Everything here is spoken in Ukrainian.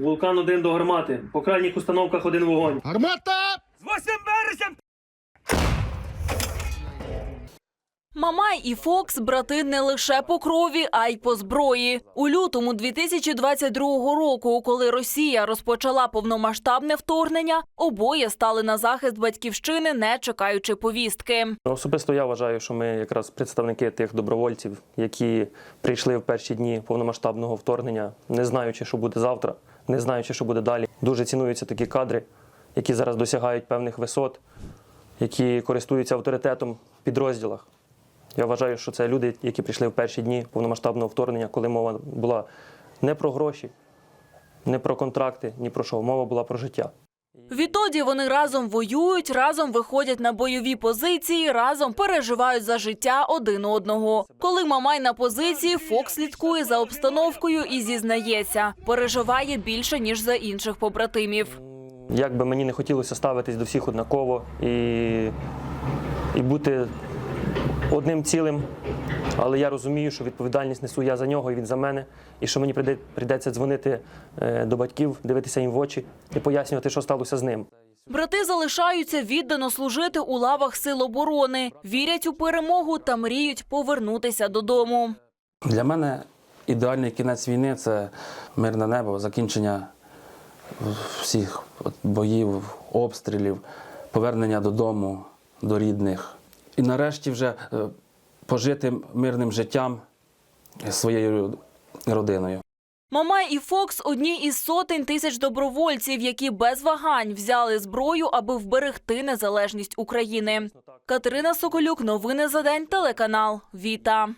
Вулкан один до гармати. По крайніх установках один вогонь. Гармата! Мамай і Фокс брати не лише по крові, а й по зброї. У лютому 2022 року, коли Росія розпочала повномасштабне вторгнення, обоє стали на захист батьківщини, не чекаючи повістки. Особисто я вважаю, що ми якраз представники тих добровольців, які прийшли в перші дні повномасштабного вторгнення, не знаючи, що буде завтра, не знаючи, що буде далі. Дуже цінуються такі кадри, які зараз досягають певних висот, які користуються авторитетом в підрозділах. Я вважаю, що це люди, які прийшли в перші дні повномасштабного вторгнення, коли мова була не про гроші, не про контракти, ні про що. Мова була про життя. Відтоді вони разом воюють, разом виходять на бойові позиції, разом переживають за життя один одного. Коли Мамай на позиції, Фокс слідкує за обстановкою і зізнається, переживає більше ніж за інших побратимів. Як би мені не хотілося ставитись до всіх однаково і, і бути одним цілим, але я розумію, що відповідальність несу я за нього і він за мене, і що мені прийде- прийдеться дзвонити е, до батьків, дивитися їм в очі і пояснювати, що сталося з ним. Брати залишаються віддано служити у лавах сил оборони, вірять у перемогу та мріють повернутися додому. Для мене ідеальний кінець війни це мирне небо, закінчення всіх боїв, обстрілів, повернення додому, до рідних. І нарешті вже е, пожити мирним життям своєю родиною. Мамай і Фокс одні із сотень тисяч добровольців, які без вагань взяли зброю, аби вберегти незалежність України. Катерина Соколюк, новини за день, телеканал Віта.